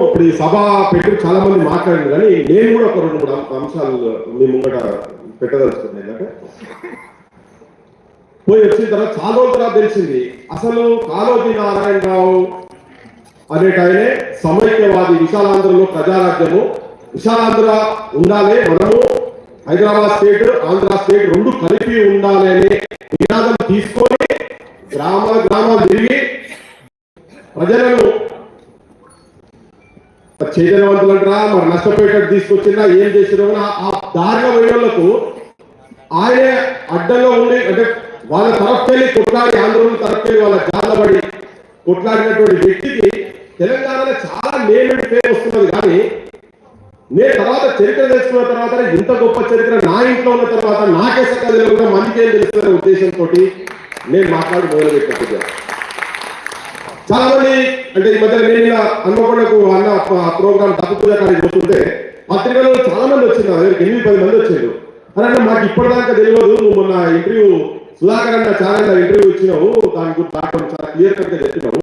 ఇప్పుడు ఈ సభ పెట్టి చాలా మంది మాట్లాడింది కానీ నేను కూడా ఒక రెండు మూడు అంశాలు మీ ముంగట పెట్టదలుచుకున్నాను. ఏంటంటే పోయి వచ్చిన తర్వాత చాలా రోజుల తర్వాత తెలిసింది అసలు కాలోజీ నారాయణరావు అనేటైనే సమైక్యవాది విశాలాంధ్రలో ప్రజారాజ్యము విశాలాంధ్ర ఉండాలి మనము హైదరాబాద్ స్టేట్ ఆంధ్ర స్టేట్ రెండు కలిపి ఉండాలి అనే నినాదం తీసుకొని గ్రామ గ్రామాలు తిరిగి ప్రజలను చైతన్యవంతులు అంటారా మరి నష్టపోయేటట్టు తీసుకొచ్చినా ఏం చేసినా ఆ దారిలో వెళ్ళకు ఆయన అడ్డంగా ఉండి అంటే వాళ్ళ తరఫుకెళ్ళి కొట్లాడి ఆంధ్రుల తరఫుకెళ్ళి వాళ్ళ జాలబడి కొట్లాడినటువంటి వ్యక్తికి తెలంగాణలో చాలా నేమ్ పేరు వస్తున్నది. కానీ నేను తర్వాత చరిత్ర తెలుసుకున్న తర్వాత ఇంత గొప్ప చరిత్ర నా ఇంట్లో ఉన్న తర్వాత నాకే సక్క తెలియకుండా మందికి ఏం తెలుస్తున్న ఉద్దేశంతో నేను మాట్లాడి మొదలు చాలా మంది అంటే ఈ మధ్య నేను ఇలా అన్న ప్రోగ్రామ్ తప్పుగా కానీ పోతుంటే పత్రికలో చాలా మంది వచ్చింది నా దగ్గరికి ఎనిమిది పది మంది వచ్చారు అని అంటే మాకు ఇప్పటిదాకా తెలియదు నువ్వు మొన్న ఇంటర్వ్యూ సుధాకర్ అన్న ఛానల్ ఇంటర్వ్యూ ఇచ్చినావు దాని గురించి దాంట్లో చాలా క్లియర్ కట్గా చెప్పినావు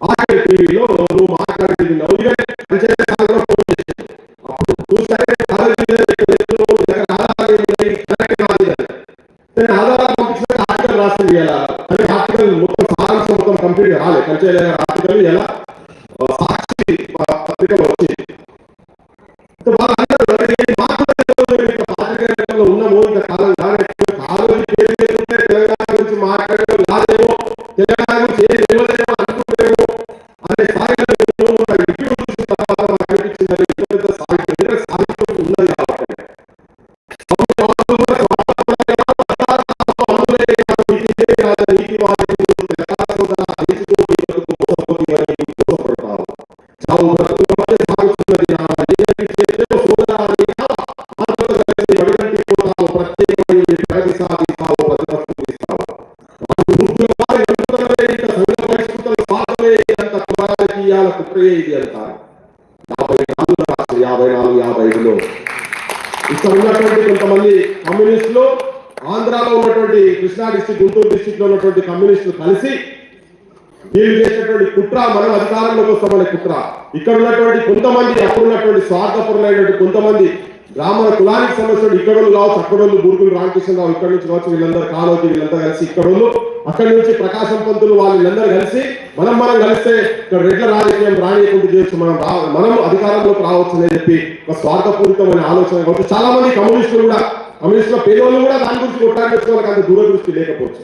ఆఖరి టీవీలో నువ్వు మాట్లాడి విన్నావు అప్పుడు చూస్తే ఆధారాలు పంపించిన ఆర్టికల్ రాసింది ఎలా కానీ ఆర్టికల్ మొత్తం సారాంశం కంప్లీట్ కాలేదు కంచెల ఆర్టికల్ ఎలా సాక్షి పత్రికలో వచ్చింది ఉన్నాము ఇంత కాలం కాదు కాదు తెలంగాణ గురించి మాట్లాడడం రాదేమో తెలంగాణ గురించి ఏం ఇది అంటారు యాభై నాలుగు రాష్ట్ర యాభై నాలుగు యాభై ఐదులో ఇక్కడ ఉన్నటువంటి కొంతమంది కమ్యూనిస్టులు ఆంధ్రాలో ఉన్నటువంటి కృష్ణా డిస్టిక్ గుంటూరు డిస్టిక్లో ఉన్నటువంటి కమ్యూనిస్టులు కలిసి వీళ్ళు చేసినటువంటి కుట్ర? మనం అధికారంలోకి వస్తామనే కుట్ర. ఇక్కడ ఉన్నటువంటి కొంతమంది అప్పుడున్నటువంటి స్వార్థపరులైనటువంటి కొంతమంది బ్రాహ్మణ కులానికి సంబంధించిన ఇక్కడ కావచ్చు అక్కడ వాళ్ళు బూర్గులు రామకృష్ణరావు ఇక్కడ నుంచి కావచ్చు వీళ్ళందరూ కాలోజీ వీళ్ళందరూ కలిసి ఇక్కడ వాళ్ళు అక్కడి నుంచి ప్రకాశం పంతులు వాళ్ళందరూ కలిసి మనం మనం కలిస్తే ఇక్కడ రెడ్ల రాజకీయం రానియకుండా చేయొచ్చు. మనం రా మనం అధికారంలోకి రావచ్చు అని చెప్పి ఒక స్వార్థపూరితమైన ఆలోచన కావచ్చు చాలా మంది కమ్యూనిస్టులు కూడా కమ్యూనిస్టుల పేదోళ్ళు కూడా దాని గురించి కొట్టానికి వాళ్ళకి అంత దూరదృష్టి లేకపోవచ్చు.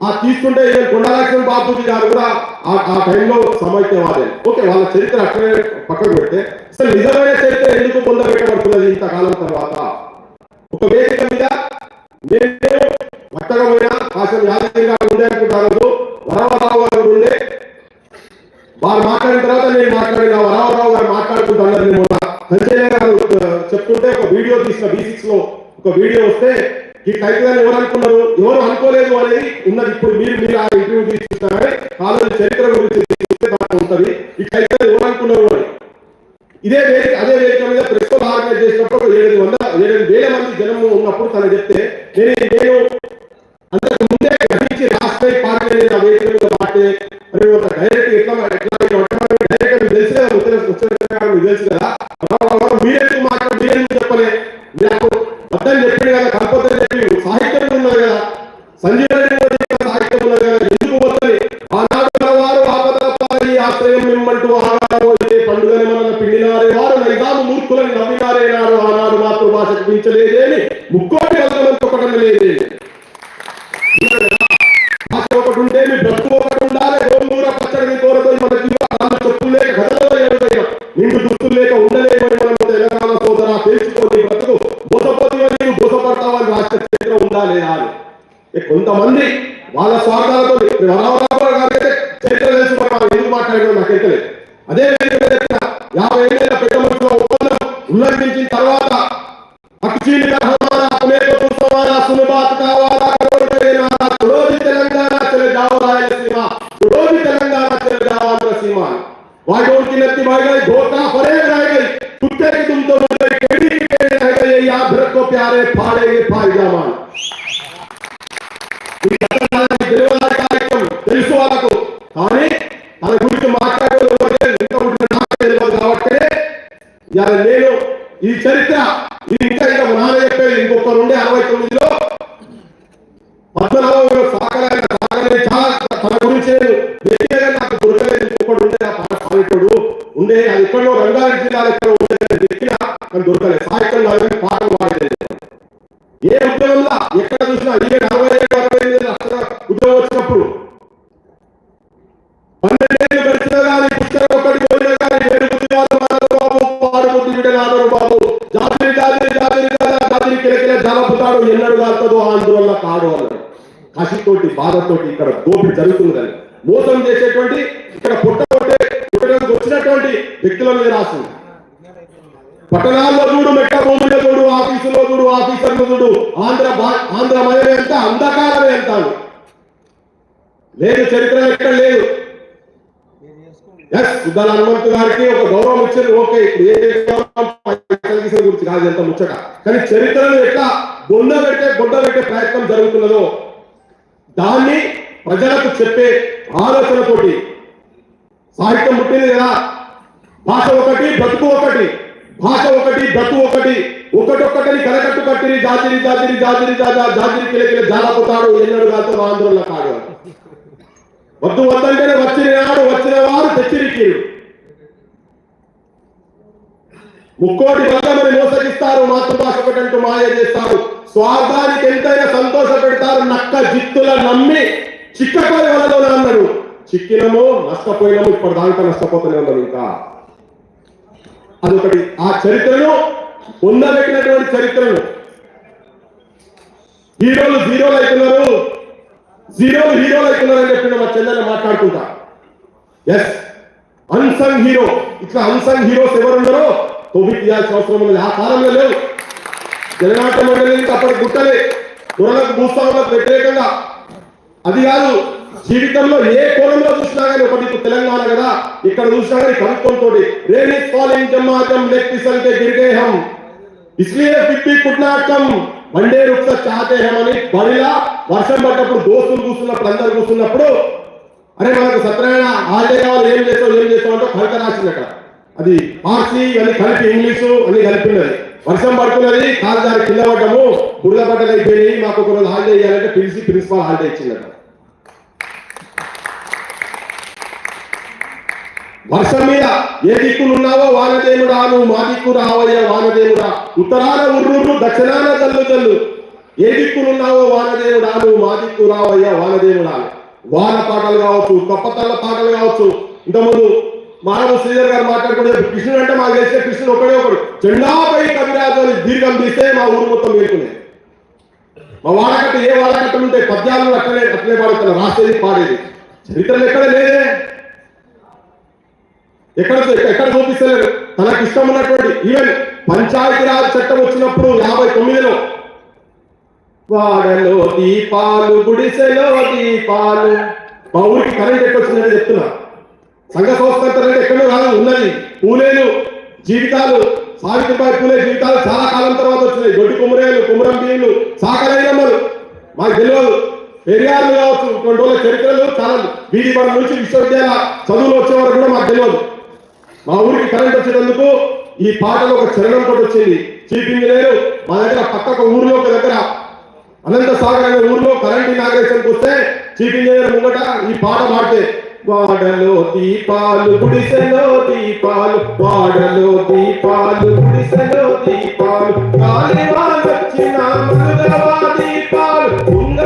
ఆ తీసుకుంటే ఈవెన్ కొండలక్ష్మణ్ బాబుజీ గారు కూడా ఆ ఆ టైంలో సమైక్యవాదే ఓకే వాళ్ళ చరిత్ర అక్కడే పక్కన పెడితే అసలు నిజమైన చరిత్ర ఎందుకు పొందబెట్టబడుతున్నది ఇంతకాలం తర్వాత? ఒక వేదిక మీద నేను పట్టగా పోయినా కాసం యాదగిరి గారు ఉండే అనుకుంటారు వరవరావు గారు ఉండే. వారు మాట్లాడిన తర్వాత నేను మాట్లాడిన వరవరావు గారు మాట్లాడుకుంటున్నారు మొన్న. సంజయ్ గారు చెప్తుంటే ఒక వీడియో తీసిన బీ లో ఒక వీడియో వస్తే ఈ టైటిల్ ఎవరు అనుకున్నారు? ఎవరు అనుకోలేదు అనేది ఉన్నది. ఇప్పుడు మీరు మీరు ఆ ఇంటర్వ్యూ తీసుకుంటారని ఆలోచన చరిత్ర గురించి తీసుకుంటే ఉంటది. ఈ టైటిల్ ఎవరు అనుకున్నారు అని? ఇదే వేదిక అదే వేదిక మీద ప్రెస్ ఆర్గనైజ్ చేసినప్పుడు ఒక ఏడు వందల ఏడు వేల మంది జనం ఉన్నప్పుడు తను చెప్తే నేను నేను అంతకు ముందే గ్రహించి రాష్ట్ర పార్టీ ఆ వేదిక మీద పార్టీ మరి ఒక డైరెక్ట్ ఎట్లా ఎట్లా డైరెక్ట్ మీకు తెలుసు కదా ఉత్తర ఉత్తర మీకు తెలుసు కదా. మీరెందుకు మాట్లాడు మీరెందుకు చెప్పలే? నాకు అర్థం చెప్పింది కదా కలపొద్దని చెప్పి సాహిత్యం ఉన్నది కదా సంజీవ రెడ్డి కూడా చెప్పిన సాహిత్యం ఉన్నది కదా ఎందుకు వద్దని దొరకలేదు సాహిత్యం పాటలు పాడలేదు ఏ ఉద్యోగంలో ఎక్కడ చూసినా ఇదే నలభై ఐదు అరవై ఐదు లక్షల ఉద్యోగం వచ్చినప్పుడు పన్నెండేళ్ళు గడిచినా కానీ పుస్తకం ఒక్కటి పోయినా కానీ వేరు ఉద్యోగాలు మానవ బాబు పాడు బుద్ధి బిడ్డనాదరు బాబు. జాతిని జాతిని జాతిని జాతి జాతిని కిలకిల జాలపుతాడు ఎన్నడు కాల్తదో ఆందోళన కాడు అన్నాడు కసితోటి బాధతోటి ఇక్కడ దోపిడి జరుగుతుందని మోసం చేసేటువంటి ఇక్కడ పుట్ట పుట్టడానికి వచ్చినటువంటి వ్యక్తుల మీద రాసింది పట్టణాల్లో చూడు మెట్ల భూమిలో చూడు ఆఫీసులో చూడు ఆఫీసర్లు చూడు ఆంధ్ర ఆంధ్ర మయం ఎంత అంధకారమే ఎంత లేదు చరిత్ర ఎక్కడ లేదు. ఎస్ సుద్దాల హనుమంతు గారికి ఒక గౌరవం ఇచ్చింది ఓకే ఇప్పుడు ఏ గురించి కాదు ఎంత ముచ్చట. కానీ చరిత్రను ఎట్లా బొంద పెట్టే బొంద పెట్టే ప్రయత్నం జరుగుతున్నదో దాన్ని ప్రజలకు చెప్పే ఆలోచనతోటి. సాహిత్యం పుట్టింది కదా. భాష ఒకటి బ్రతుకు ఒకటి. భాష ఒకటి దత్తు ఒకటి ఒకటొక్కటిని కలకట్టు కట్టిని జాతిని జాతిని జాతిని జాజా జాతిని కిలకిల జాలపుతాడు ఎన్నడు కాదు ఆంధ్రుల కాడు వద్దు వద్దంటేనే వచ్చిన వాడు వచ్చిన వారు తెచ్చిరికీరు ముక్కోటి బంధమని మోసగిస్తారు మాతృభాష ఒకటంటూ మాయ చేస్తారు. స్వార్థానికి ఎంతైనా సంతోష పెడతారు నక్క జిత్తుల నమ్మి చిక్కపోయి వలలో అన్నాడు చిక్కినము నష్టపోయినాము ఇప్పుడు దాంట్లో నష్టపోతూనే ఉన్నాం ఇంకా. అదొకటి. ఆ చరిత్రను పొందబెట్టినటువంటి చరిత్రను. హీరోలు జీరోలు అవుతున్నారు జీరోలు హీరోలు అవుతున్నారు అని చెప్పిన మా చెల్లెలు మాట్లాడుకుంటా. ఎస్ అన్సంగ్ హీరో ఇట్లా అన్సంగ్ హీరోస్ ఎవరు ఉన్నారో తొమ్మిది తీయాల్సిన అవసరం ఉంది ఆ కాలంలో లేవు. జననాట్య మండలి అప్పటి గుట్టలే. దొరలకు భూస్వాములకు వ్యతిరేకంగా. అది కాదు. జీవితంలో ఏ కోణంలో చూసినా కానీ ఒకటి తెలంగాణ కదా ఇక్కడ చూసినా కానీ కనుక్కోండి. రేణి ఫాలింగ్ జమాతం వ్యక్తి సంఖ్య గిరిగేహం ఇస్లే తిప్పి కుట్నాటం మండే రుక్స చాతేహమని బడిలా వర్షం పడ్డప్పుడు దోస్తులు చూస్తున్నప్పుడు అందరు కూర్చున్నప్పుడు అరే మనకు సత్యనారాయణ ఆదే కావాలి ఏం చేస్తావు ఏం చేస్తావు అంటే కనుక రాసింది అక్కడ. అది పార్సీ అని కలిపి ఇంగ్లీషు అని కలిపినది. వర్షం పడుతున్నది కాదు దాని కింద పడ్డము బురద పడ్డలు అయిపోయి మాకు ఒక రోజు హాలిడే ఇవ్వాలంటే పిలిచి ప్రిన్సిపాల్ హాలిడే ఇచ్చిందట. వర్షం మీద ఏ దిక్కునున్నావో వానదేవుడా నువ్వు మా దిక్కు రావయ్యా వానదేవుడా ఉత్తరాన ఉర్రూరు దక్షిణాన జల్లు జల్లు. ఏ దిక్కునున్నావో వానదేవుడా నువ్వు మా దిక్కు రావయ్యా వానదేవుడా వాన పాటలు కావచ్చు కప్పతల్ల పాటలు కావచ్చు. ఇంతకుముందు మానవ శ్రీధర్ గారు మాట్లాడుకుంటే కృష్ణుడు అంటే మాకు తెలిసే కృష్ణుడు ఒకడే ఒకడు. జెండాపై కవిరాజు అని దీర్ఘం తీస్తే మా ఊరు మొత్తం మేలుకునేది మా వాడకట్ట ఏ వాడకట్టలు ఉంటాయి పద్యాలు అట్లనే అట్లనే పాడుతున్నారు రాసేది పాడేది. చరిత్రలు ఎక్కడ లేదే. ఎక్కడ ఎక్కడ చూపిస్తలేరు తనకు ఇష్టం ఉన్నటువంటి ఈవెన్ పంచాయతీరాజ్ చట్టం వచ్చినప్పుడు యాభై తొమ్మిదిలో వాడలో దీపాలు గుడిసెలో దీపాలు. మా ఊరికి కరెంట్ ఎక్కొచ్చిందని చెప్తున్నా. సంఘ సంస్థ అంటే ఎక్కడో కాదు ఉన్నది. పూలేలు జీవితాలు సావిత్రిబాయి పూలే జీవితాలు చాలా కాలం తర్వాత వచ్చినాయి. దొడ్డి కుమరేలు కుమ్మరం బియ్యలు సాకలైనమ్మలు మాకు తెలియదు. పెరియార్లు కావచ్చు కొన్ని రోజుల చరిత్రలు చాలా వీధి మన నుంచి విశ్వవిద్యాలయ చదువులు వచ్చే వరకు కూడా మాకు తెలియదు. మా ఊరికి కరెంట్ వచ్చేటందుకు ఈ పాటలో ఒక చరణం కూడా వచ్చింది. చీఫ్ ఇంజనీర్ మా దగ్గర పక్కకు ఊర్లో ఒక దగ్గర అనంత సాగర్ అనే ఊర్లో కరెంట్ ఇనాగ్రేషన్కి వస్తే చీఫ్ ఇంజనీర్ ముంగట ఈ పాట పాడితే వాడలో దీపాలు గుడిసెలో దీపాలు వాడలో దీపాలు గుడిసెలో దీపాలు వచ్చిన దీపాలు ఉంగ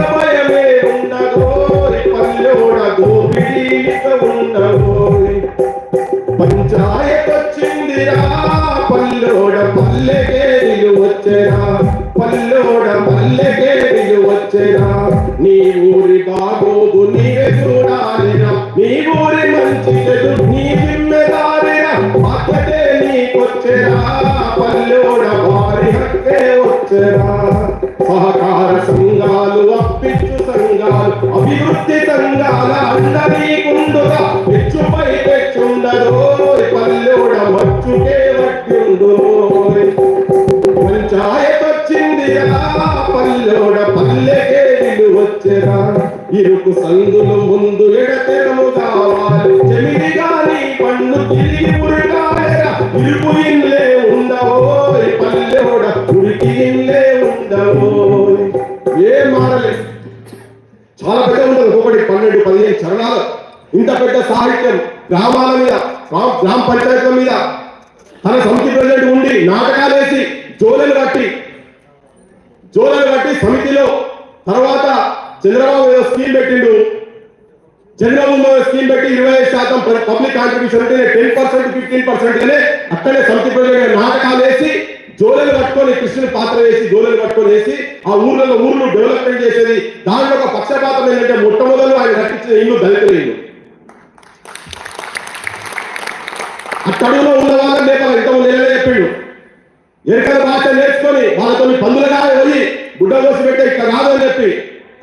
పల్లెకేరిలు వచ్చేరా. పల్లోడ పల్లెకేరిలు వచ్చేరా. నీ ఊరి బాగోదు నీవే చూడాలిరా. నీ ఊరి మంచి చెడు నీ జిమ్మెదారిరా అక్కడే నీకొచ్చేరా. పల్లోడ వారి హక్కే వచ్చేరా. సహకార సంఘాలు అప్పించు సంఘాలు అభివృద్ధి సంఘాల అండనీకుండుగా హెచ్చుపై పెచ్చుండదో పల్లెడ మచ్చుకే వడ్డుందో పల్లెకేయరా పల్లెడ పల్లెకే వచ్చేరా. ఇరుకు సందులు ముందు ఎడతెరము కావాలి చెమిడి గారి పండు తిరిగి ఉరకాయరా ఇరుకు ఇల్లే ఉండవో పల్లెడ ఉరికి ఇల్లే ఉండవో ఏ మారలే చాలా పెద్ద ఉంటుంది ఒకటి పన్నెండు పదిహేను చరణాలు. ఇంత పెద్ద సాహిత్యం గ్రామాల మీద గ్రామ పంచాయతీల మీద. తన సమితి ప్రెసిడెంట్ ఉండి నాటకాలేసి జోలెలు కట్టి జోలర్ కట్టి సమితిలో తర్వాత చంద్రబాబు ఏదో స్కీమ్ పెట్టిండు. చంద్రబాబు స్కీమ్ పెట్టి ఇరవై ఐదు శాతం పబ్లిక్ కాంట్రిబ్యూషన్ అంటే టెన్ పర్సెంట్ ఫిఫ్టీన్ పర్సెంట్ అనే అక్కడే సమితి ప్రజలు నాటకాలు వేసి జోలలు కట్టుకొని కృష్ణుని పాత్ర వేసి జోలెలు కట్టుకొని వేసి ఆ ఊర్లలో ఊర్లు డెవలప్మెంట్ చేసేది. దాంట్లో ఒక పక్షపాతం ఏంటంటే మొట్టమొదలు ఆయన నటించిన ఇల్లు దళితుల ఇల్లు. అట్టడుగులో ఉన్న వాళ్ళ లేపాలి ఇంతకు నేనే ఎక్కడ భాష నేర్చుకొని వాళ్ళతో పందులుగా పోయి గుడ్డ కోసి పెట్టే ఇక్కడ కాదు అని చెప్పి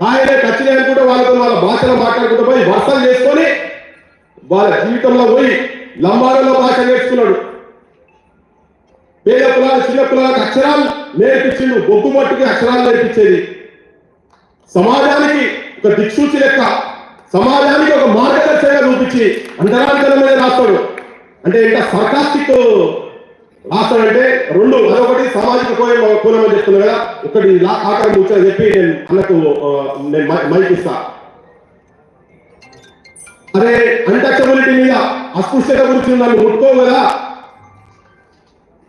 ఆయనే ఖచ్చితంగా అనుకుంటే వాళ్ళతో వాళ్ళ భాషలో మాట్లాడుకుంటూ పోయి వర్షాలు చేసుకొని వాళ్ళ జీవితంలో పోయి లంబాడలో భాష నేర్చుకున్నాడు. పేద కులాల చిన్న కులాలకు అక్షరాలు నేర్పించిండు. బొగ్గు మట్టుకి అక్షరాలు నేర్పించేది. సమాజానికి ఒక దిక్సూచి లెక్క. సమాజానికి ఒక మార్గదర్శకంగా చూపించి అంతరాంతరమైన రాస్తాడు. అంటే ఇంకా సర్కాస్టిక్ రాస్తాడంటే రెండు అదొకటి సామాజిక కోయం కోణం అని చెప్తున్నా కదా. ఒకటి లా- ఆఖరి ముచ్చని చెప్పి నేను అన్నకు నేను మైక్ ఇస్తా. అదే అన్టచబిలిటీ మీద అస్పృశ్యత గురించి నన్ను ముట్టుకో కదా.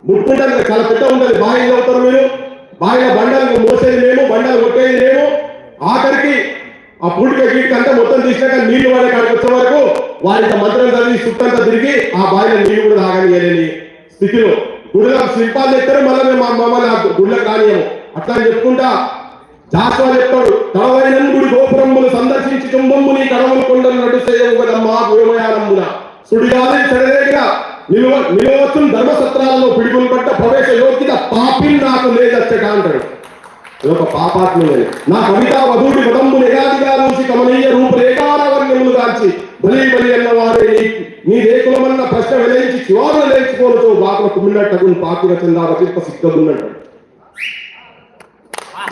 ముట్టుకుంటాను చాలా పెద్ద ఉంటుంది. బాయిలు అవుతారు మీరు. బాయిల బండలు మోసేది మేము బండలు కొట్టేది మేము. ఆఖరికి ఆ పుడిక గీట్ అంతా మొత్తం తీసినాక నీళ్ళు వాడే కాడికి వచ్చే వరకు వారి మంత్రం చదివి చుట్టంతా తిరిగి ఆ బాయిలో నీళ్ళు కూడా తాగనియలేని స్థితిలో గుడిలో శిల్పాలు ఎత్తారు మళ్ళీ మా మమ్మల్ని గుడిలో గుడిలోకి అట్లా అని చెప్పుకుంటా జాస్వా చెప్తాడు తడవైన గుడి గోపురములు సందర్శించి చుంబమ్ముని కడవలు కొండలు నడు చేయగలమ్మా వ్యోమయానమ్మున సుడిగాలి చెడరేగిన నిలువ నిలవచ్చు ధర్మసత్రాలలో పిడుగులు పట్ట ప్రవేశ యోగ్యత పాపి నాకు లేదచ్చట అంటాడు ఒక పాపాత్ములే నా కవిత వధూటి వదంబు నిగాదిగా చూసి కమనీయ రూపురేఖారవర్ణములు దాల్చి బలి బలి అన్నవారే నీ నీ రేకులమన్న ప్రశ్న వెలయించి శివారులు లేచుకోవచ్చు బాపల కుమ్మినట్టు పాకుల చందా వచిప్ప సిద్ధమున్నట్టు.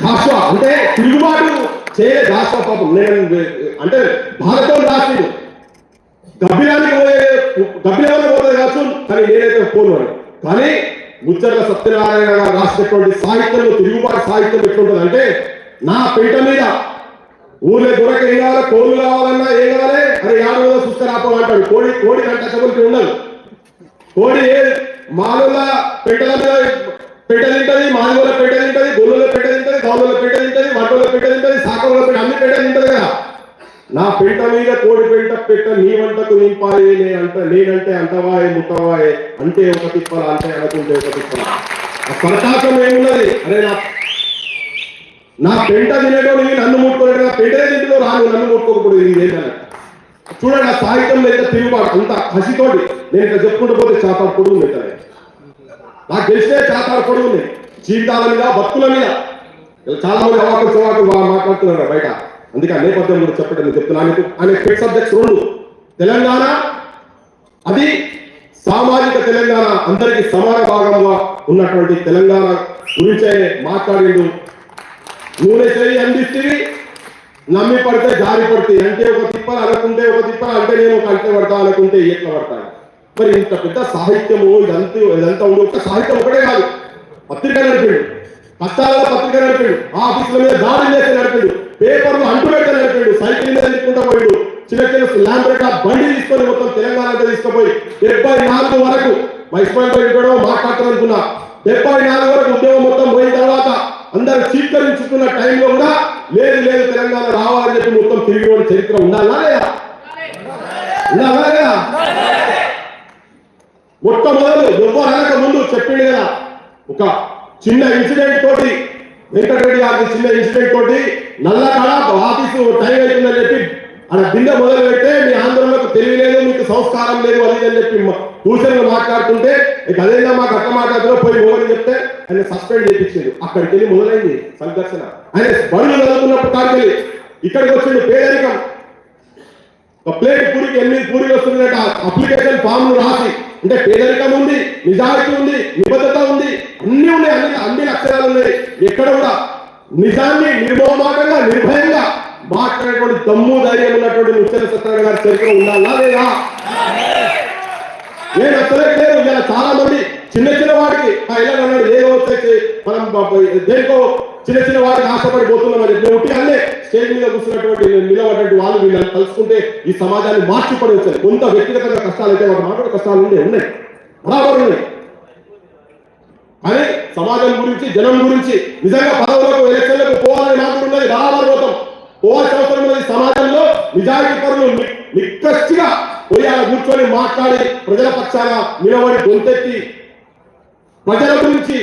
జాషువా అంటే తిరుగుబాటు చేయలే జాషువా పాపం. నేను అంటే భారతం రాసిండు గబ్బిలానికి పోయే గబ్బిలానికి పోతే కావచ్చు కానీ నేనైతే పోను కానీ ముచ్చర్ల సత్యనారాయణ గారు రాసినటువంటి సాహిత్యంలో తిరుగుబాటు సాహిత్యం ఎట్లుంటుంది అంటే నా పీట మీద ఊర్లో దొరక ఏం కోళ్ళు కావాలన్నా ఏం కావాలి? అరే యాభై వేల చూసుకురాపం అంటాడు. కోడి కోడి కంటే ఉండదు. కోడి ఏ మానుల పెట్టల మీద పెట్ట తింటది మానుల పెట్ట తింటది గొల్లుల పెట్ట తింటది గౌలుల పెట్ట తింటది వంటల పెట్ట తింటది సాకముల పెట్ట అన్ని పెట్ట తింటది కదా. నా పెంట మీద కోడి పెంట పెట్ట నీ వంటకు నింపాయి అంట నేనంటే అంటవాయే ముట్టవాయే అంటే ఒక తిప్పల అంటే అనుకుంటే ఒక తిప్పల. ఆ సరకాసం ఏమున్నది? అరే నా నా పెంట తినేటోడు నన్ను ముట్టుకోలేడు నా పెంటనే తింటుందో రాను నన్ను ముట్టుకోకూడదు ఇది ఏంటన్నట్టు చూడండి ఆ సాహిత్యంలో ఎంత తిరుగుబాటు అంత కసితోటి నేను ఇక్కడ చెప్పుకుంటూ పోతే చాతాడు పొడుగు ఉంది నాకు తెలిసినే చాతాడు పొడుగు ఉంది. జీవితాల మీద భక్తుల మీద. చాలా మంది అవాకులు చవాకులు బాగా మాట్లాడుతున్నారు బయట. అందుకే ఆ నేపథ్యం కూడా చెప్పడం నేను చెప్తున్నాను ఆయన పెట్ సబ్జెక్ట్స్ రెండు. తెలంగాణ అది సామాజిక తెలంగాణ అందరికీ సమాన భాగంగా ఉన్నటువంటి తెలంగాణ గురించి ఆయన మాట్లాడిండు. నూనె చేయి అందిస్తుంది నమ్మి పడితే జారి పడితే అంటే ఒక తిప్ప అనుకుంటే ఒక తిప్ప అంటే నేను ఒక అంటే పడతా అనుకుంటే ఎట్లా పడతాను మరి ఇంత పెద్ద సాహిత్యము ఇదంతా ఇదంతా ఉండే ఒక సాహిత్యం ఒకటే కాదు. పత్రిక నడిపాడు. కష్టాలలో పత్రిక నడిపాడు. ఆఫీసుల మీద దాడి చేసి నడిపాడు. పేపర్లు అంటు పెట్ట సైకిల్ మీద తిప్పుకుంటా పోయాడు. చిన్న చిన్న ల్యాంబ్రెట్ బండి తీసుకొని మొత్తం తెలంగాణ తీసుకుపోయి డెబ్బై నాలుగు వరకు వైస్మాన్ రెడ్డి కూడా మాట్లాడతాను డెబ్బై నాలుగు వరకు ఉద్యోగం మొత్తం పోయిన తర్వాత అందరు చీకరించుకున్న టైంలో కూడా లేదు లేదు తెలంగాణ రావాలని చెప్పి మొత్తం తిరిగి చరిత్ర ఉండాలా లేదా? ఉండాలా లేదా? మొట్టమొదలు ముందు చెప్పింది కదా. ఒక చిన్న ఇన్సిడెంట్ తోటి వెంకటరెడ్డి గారికి చిన్న ఇన్సిడెంట్ తోటి నల్లకడ ఆఫీసు టైం అవుతుందని చెప్పి అక్కడ బిందె మొదలు పెడితే మీ ఆందోళనకు తెలియలేదు మీకు సంస్కారం లేదు అది అని చెప్పి మ- ట్యూషన్లు మాట్లాడుతుంటే ఇక అదేనా మాకు అక్క మాట్లాడుతున్నా పోయి మోగని చెప్తే ఆయన సస్పెండ్ చేయించింది అక్కడికి వెళ్ళి మొదలైంది సంఘర్షణ. ఆయన బడులు చదువుకున్నప్పుడు కాడికి ఇక్కడికి వచ్చింది పేదరికం. ఒక ప్లేట్ పూరికి ఎనిమిది పూరికి వస్తుందట అప్లికేషన్ ఫామ్ రాసి అంటే పేదరికం ఉంది నిజాయితీ ఉంది నిబద్ధత ఉంది అన్ని ఉన్నాయి అన్ని అన్ని అక్షరాలు ఉన్నాయి. ఎక్కడ కూడా నిజాన్ని నిర్మోహమాటంగా నిర్భయంగా మాట్లాడేటువంటి దమ్ము ధైర్యం ఉన్నటువంటి ముచ్చల సత్యనారాయణ గారి చరిత్ర ఉండాలా లేదా? నేను అసలే లేదు ఇలా చాలా మంది చిన్న చిన్న వాటికి ఆ ఏ అన్నాడు ఏదో వచ్చేసి మనం దేనికో చిన్న చిన్న వారికి ఆశపడి పోతున్నామని చెప్పి ఒకటి అల్లే స్టేజ్ మీద కూర్చున్నటువంటి నిలబడినటువంటి వాళ్ళు వీళ్ళని కలుసుకుంటే ఈ సమాజాన్ని మార్చిపడి కొంత వ్యక్తిగతంగా కష్టాలు అయితే వాటి మాట కష్టాలు ఉండే ఉన్నాయి. బరాబర్ ఉన్నాయి. కానీ సమాజం గురించి జనం గురించి నిజంగా పదవులకు ఎలక్షన్లకు పోవాలని మాత్రం ఉన్నది బరాబర్ పోతాం పోవాల్సిన అవసరం ఉన్నది సమాజంలో నిజాయితీ పరులు నిక్కచ్చిగా పోయి కూర్చొని మాట్లాడి ప్రజల పక్షాన నిలబడి గొంతెత్తి ప్రజల గురించి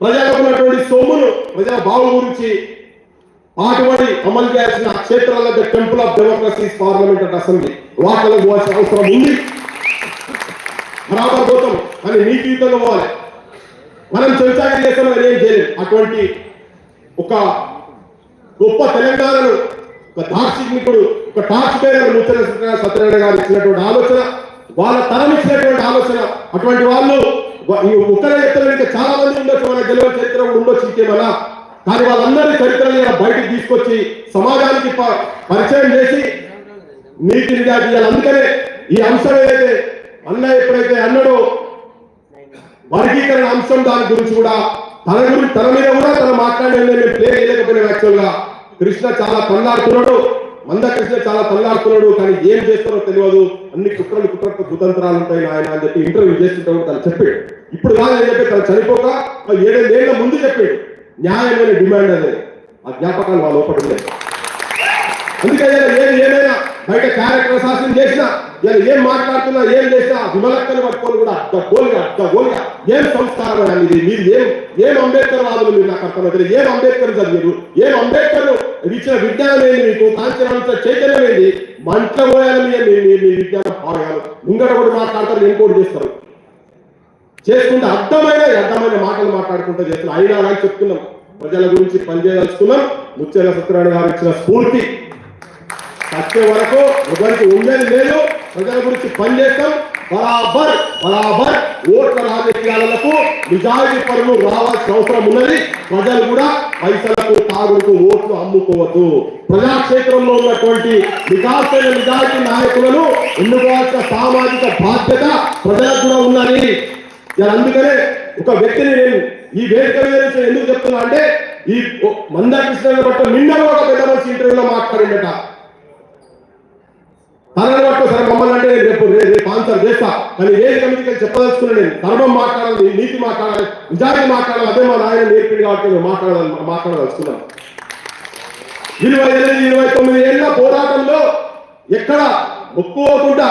ప్రజలకు ఉన్నటువంటి సొమ్మును ప్రజా భావం గురించి పాటుపడి అమలు చేయాల్సిన క్షేత్రాల temple of democracy parliament and assembly వాటిలో పోవాల్సిన అవసరం ఉంది. బరాబర్ పోతాం కానీ నీతియుతంగా పోవాలి. మనం చెంచాకి చేస్తాం అని ఏం చేయలేదు అటువంటి ఒక గొప్ప తెలంగాణను ఒక దార్శనికుడు ఒక టార్చ్ పేరు ముచ్చట సత్యనారాయణ గారు ఇచ్చినటువంటి ఆలోచన వాళ్ళ తరం ఇచ్చినటువంటి ఆలోచన అటువంటి వాళ్ళు ఈ ఉత్తర చెప్తారు ఇంకా చాలా మంది ఉండొచ్చు మన గెలవ చరిత్ర కూడా ఉండొచ్చు ఇంకేమన్నా. కానీ వాళ్ళందరి చరిత్రని ఇలా బయటికి తీసుకొచ్చి సమాజానికి పరిచయం చేసి నీతి నిజాయితీ అందుకనే ఈ అంశం ఏదైతే అన్న ఎప్పుడైతే అన్నడో వర్గీకరణ అంశం దాని గురించి కూడా తన గురించి తన మీద కూడా తన మాట్లాడే మేము ప్లే చేయలేకపోయినా యాక్చువల్గా కృష్ణ చాలా తల్లాడుతున్నాడు మంద కృష్ణ చాలా తల్లాడుతున్నాడు కానీ ఏం చేస్తారో తెలియదు. అన్ని కుట్రలు కుట్ర కుతంత్రాలు ఉంటాయి ఆయన అని చెప్పి ఇంటర్వ్యూ చేస్తుంటాడు తను చెప్పాడు. ఇప్పుడు కాదని చెప్పి తను చనిపోక ఏడేళ్ళ ముందు చెప్పాడు. న్యాయమైన డిమాండ్ అనేది. ఆ జ్ఞాపకాలు వాళ్ళ లోపల ఉన్నాయి. అందుకే ఇలా ఏది ఏమైనా బయట క్యారెక్టర్ శాసనం చేసినా నేను ఏం మాట్లాడుతున్నా ఏం చేసినా విమలక్కని పట్టుకొని కూడా అద్ద గోలుగా అద్ద గోలుగా ఏం సంస్కారం అండి ఇది? మీరు ఏం ఏం అంబేద్కర్ వాదులు మీరు నాకు అర్థమవుతుంది ఏం అంబేద్కర్ చదివారు? ఏం అంబేద్కర్? ఇచ్చిన విజ్ఞానం ఏంది మీకు? కాంచనంత చైతన్యం ఏంది? మంట పోయాలి మీ మీ- విజ్ఞానం పాడగాను ముంగట కూడా మాట్లాడతారు ఇంకోటి చేస్తారు. చేసుకుంటే అర్థమైన అర్థమైన మాటలు మాట్లాడుకుంటూ చేస్తున్నాం అయినా అని చెప్తున్నాం. ప్రజల గురించి పనిచేయదలుచుకున్నాం. ముత్యాల సత్యనారాయణ గారు ఇచ్చిన స్ఫూర్తి. సత్య వరకు ఎవరికి ఉండేది లేదు. ప్రజల గురించి పనిచేస్తాం బరాబర్ బరాబర్ ఓట్ల రాజకీయాలకు నిజాయితీ పరులు రావాల్సిన అవసరం ఉన్నది. ప్రజలు కూడా పైసలకు తాగులకు ఓట్లు అమ్ముకోవద్దు. ప్రజాక్షేత్రంలో ఉన్నటువంటి వికాసమైన నిజాయితీ నాయకులను ఎన్నుకోవాల్సిన సామాజిక బాధ్యత ప్రజలకు కూడా ఉన్నది. అందుకనే ఒక వ్యక్తిని నేను ఈ వేదిక మీద ఎందుకు చెప్తున్నా అంటే ఈ మందాకృష్ణ బట్టి నిన్న ఒక పెద్ద మనిషి ఇంటర్వ్యూలో మాట్లాడిందట తనని పట్టు సరే మమ్మల్ని అంటే నేను రేపు రే- రేపు ఆన్సర్ చేస్తా. కానీ ఏది మీదకి వెళ్ళి చెప్పదలుచుకున్నాను నేను. ధర్మం మాట్లాడాలి నీతి మాట్లాడాలి నిజాయితీ మాట్లాడాలి అదే మా నాయన నేర్పింది కాబట్టి నేను మాట్లాడాలి మాట్లాడదలుచుకున్నాను ఇరవై ఎనిమిది ఇరవై తొమ్మిది ఏళ్ళ పోరాటంలో ఎక్కడ ఒప్పుకోకుండా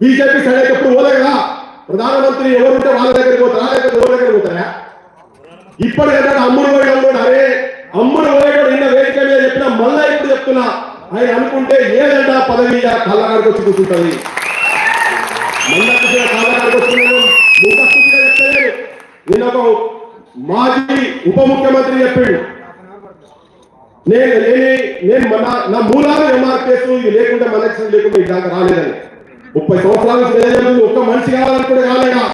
బీజేపీ సైడ్ ఎప్పుడు పోలే కదా ప్రధానమంత్రి ఎవరుంటే వాళ్ళ దగ్గర పోతారా? లేకపోతే ఎవరి దగ్గర పోతారా? ఇప్పటికంటే అమ్ముడు పోయడం అమ్ముడు అరే అమ్ముడు పోయడం నిన్న వేదిక మీద చెప్పిన మళ్ళా ఇప్పుడు చెప్తున్నా ఆయన అనుకుంటే ఏదంటా పదవి కళ్ళగారికి వచ్చి కూర్చుంటది? మళ్ళీ కళ్ళగారికి వస్తున్నాను ముఖస్థితిగా ఒక మాజీ ఉప ముఖ్యమంత్రి చెప్పాడు. నేను నేను నేను మన నా మూలాలు ఎంఆర్పిఎస్ ఇది లేకుండా మన ఎలక్షన్ లేకుండా ఇదాకా రాలేదని. ముప్పై సంవత్సరాల నుంచి తెలియజేస్తుంది ఒక్క మనిషి కావాలనుకుంటే కాలేదా?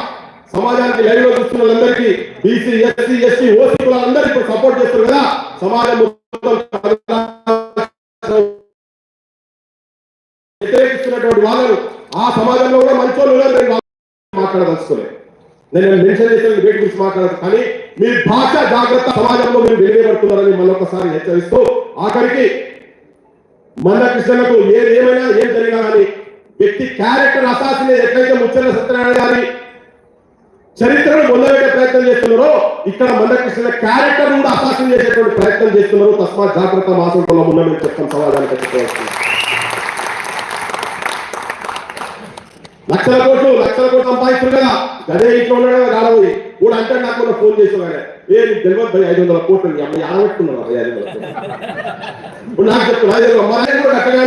సమాజానికి లైవ్లో చూస్తున్న వాళ్ళందరికీ బీసీ ఎస్సీ ఎస్టీ ఓసీ కులాలందరూ ఇప్పుడు సపోర్ట్ చేస్తారు కదా? సమాజం మొత్తం వ్యతిరేకిస్తున్నటువంటి ఆ సమాజంలో కూడా మంచి వాళ్ళు ఉన్నారు మాట్లాడదలుచుకోలేదు. నేను మెన్షన్ చేసిన వేటి గురించి మాట్లాడదు. కానీ మీ భాష జాగ్రత్త సమాజంలో మీరు వెలివేయబడుతున్నారని మళ్ళొకసారి హెచ్చరిస్తూ ఆఖరికి మన కృష్ణకు ఏది ఏమైనా ఏం జరిగినా కానీ వ్యక్తి క్యారెక్టర్ అసాసిని ఎట్లయితే ముచ్చల సత్యనారాయణ గారి చరిత్రను మొదలెట్టే ప్రయత్నం చేస్తున్నారో ఇక్కడ మన కృష్ణ క్యారెక్టర్ కూడా అసాసిన్ చేసేటువంటి ప్రయత్నం చేస్తున్నారు తస్మాత్ జాగ్రత్త మాసంలో ఉన్నామని చెప్తాం సమాజానికి చెప్పుకోవచ్చు లక్షల కోట్లు లక్షల కోట్లు సంపాదిస్తారు కదా అదే ఇంట్లో ఉన్నాడు కదా రాడబోయి కూడా అంటే నాకు కూడా ఫోన్ చేసేవాడే. కానీ ఏ నీకు తెలియదు ఐదు వందల కోట్లు అమ్మాయి ఆడబెట్టుకున్నాను భయ్ ఐదు వందల ఇప్పుడు నాకు చెప్తున్నా ఐదు మా ఆయన కూడా అట్టగా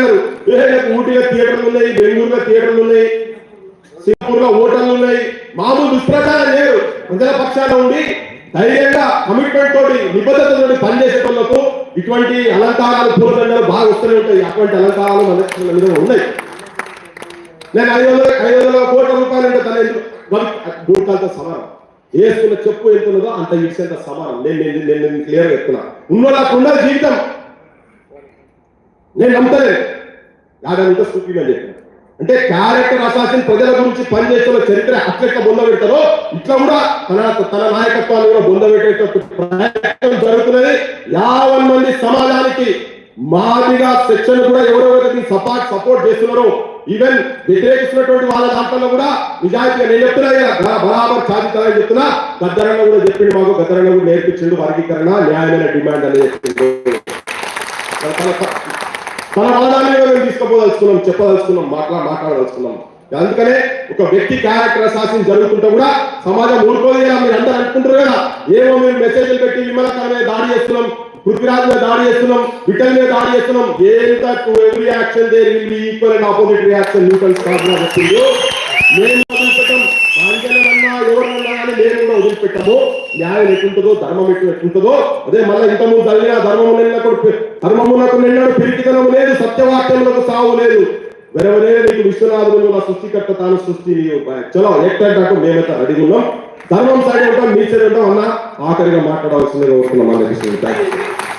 ఏ ఊటీలో థియేటర్లు ఉన్నాయి బెంగళూరులో థియేటర్లు ఉన్నాయి సింగపూర్లో హోటళ్ళు ఉన్నాయి. మామూలు దుష్ప్రచారం లేదు. ప్రజల పక్షాన ఉండి ధైర్యంగా కమిట్మెంట్ తోటి నిబద్ధతతోటి పనిచేసేటోళ్ళకు ఇటువంటి అలంకారాలు పూలదండలు బాగా వస్తూనే ఉంటాయి. అటువంటి అలంకారాలు మన మన మీద ఉన్నాయి. నేను ఐదు వందల ఐదు వందల కోట్ల రూపాయలు అంటే తన గుడికాలతో సమానం. వేసుకున్న చెప్పు ఎంత ఉన్నదో అంత ఇచ్చేంత సమానం. నేను నేను నేను నేను క్లియర్ చెప్తున్నా. ఉన్నోళ్ళకు ఉన్న జీవితం. నేను నమ్ముతలేదు. యాభై ఉంటే చూపిమని చెప్పిన. అంటే క్యారెక్టర్ అసాసిన్ ప్రజల గురించి పనిచేస్తున్న చరిత్ర అట్లెట్లా బొంద పెడతారో ఇట్లా కూడా తన తన నాయకత్వాన్ని కూడా బొంద పెట్టేటట్టు ప్రయత్నం జరుగుతున్నది. యావన్ మంది సమాజానికి మాదిగా శిక్షణ కూడా ఎవరెవరికి సపోర్ట్ సపోర్ట్ చేస్తున్నారో ఈవెన్ వ్యతిరేకిస్తున్నటువంటి వాళ్ళ దాంట్లో కూడా నిజాయితీగా నేను చెప్తున్నా కదా బరా- బరాబర్ సాధిస్తానని చెప్తున్నా గద్దరంగా కూడా చెప్పిండు మాకు గద్దరంగా కూడా నేర్పించండు వర్గీకరణ న్యాయమైన డిమాండ్ అనేది చెప్పిండు. తన- వాదాన్ని మేము తీసుకోపోదలుచుకున్నాం చెప్పదలుచుకున్నాం మాట్లా మాట్లాడదలుచుకున్నాం. అందుకనే ఒక వ్యక్తి క్యారెక్టర్ అసాసిన్ జరుగుతుంటే కూడా సమాజం ఊరుకోదు మీరు అందరూ అనుకుంటారు కదా ఏమో మీరు మెసేజ్లు పెట్టి విమలకర దాడి చేస్తున్నాం. పృథ్వీరాజ్ మీద దాడి చేస్తున్నాం. విఠల్ మీద దాడి చేస్తున్నాం. ఎంత every action there will be equal and opposite reaction Newton స్థాపన చెప్పిండు మేము వదిలిపెట్టాం. ఆంజనేయులన్నా ఎవరినన్నా కానీ మేము కూడా వదిలిపెట్టాము. న్యాయం ఎట్లుంటుందో ధర్మం ఎట్లు ఎట్లుంటుందో. అదే మళ్ళీ ఇంత ముందు చదివిన ధర్మము నిన్నప్పుడు ధర్మమునకు నిన్నడు పిరికితనము లేదు సత్యవాక్యములకు సావు లేదు. వెరవరే నీకు విశ్వనాథుడు నా సృష్టికర్త తాను సృష్టి చలో ఎక్కడ మేమైతే అడిగి ఉన్నాం. ధర్మం సైడ్ ఉంటాం మీ సైడ్ ఉంటాం అన్న ఆఖరిగా మాట్లాడవలసిందిగా వస్తున్నాం అన్నది థ్యాంక్ యూ